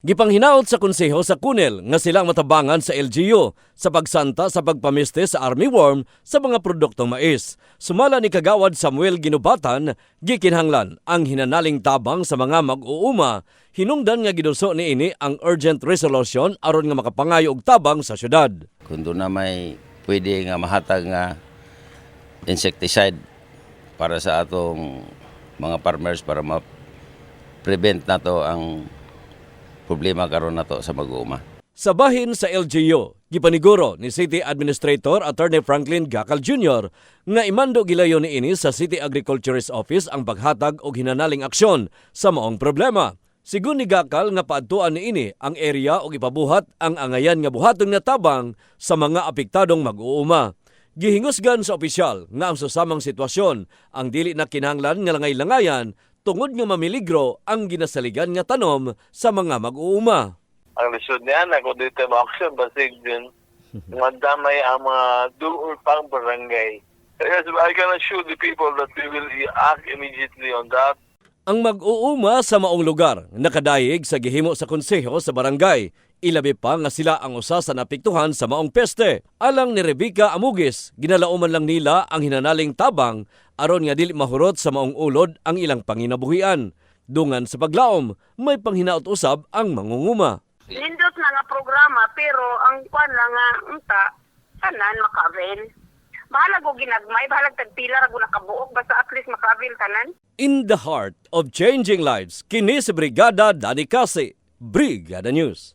Gipanghinaot sa konseho sa Kunel nga silang matabangan sa LGU sa pagsanta sa pagpamiste sa army worm sa mga produktong mais. Sumala ni Kagawad Samuel Ginubatan, gikinhanglan ang hinanaling tabang sa mga mag-uuma. Hinungdan nga giduso ni ini ang urgent resolution aron nga makapangayo og tabang sa syudad. kung na may pwede nga mahatag nga insecticide para sa atong mga farmers para ma-prevent na to ang problema karon na to sa mag-uuma. Sa bahin sa LGU, gipaniguro ni City Administrator Attorney Franklin Gacal Jr. nga imando gilayo ni ini sa City Agriculturist Office ang paghatag og hinanaling aksyon sa maong problema. Sigun ni Gacal nga paadtuan ni ini ang area og ipabuhat ang angayan nga buhaton nga tabang sa mga apektadong mag-uuma. Gihingusgan sa opisyal nga ang susamang sitwasyon ang dili na kinahanglan nga langay-langayan tungod nga mamiligro ang ginasaligan nga tanom sa mga mag-uuma. ang lisod niya na kung dito mo action basig din madamay ang mga doon pang barangay. Yes, I can assure the people that we will act immediately on that. Ang mag-uuma sa maong lugar nakadayeg sa gihimo sa konseho sa barangay. Ilabi pa nga sila ang usa sa napiktuhan sa maong peste. Alang ni Rebecca Amugis, ginalauman lang nila ang hinanaling tabang aron nga dili mahurot sa maong ulod ang ilang panginabuhian. Dungan sa paglaom, may panghinaot usab ang mangunguma. Nindot na nga programa pero ang kwan lang nga unta tanan makavel. Bahala ko ginagmay, bahala tagpila ra nakabuok basta makavel tanan. In the heart of changing lives, kini si Brigada Dani Kasi, Brigada News.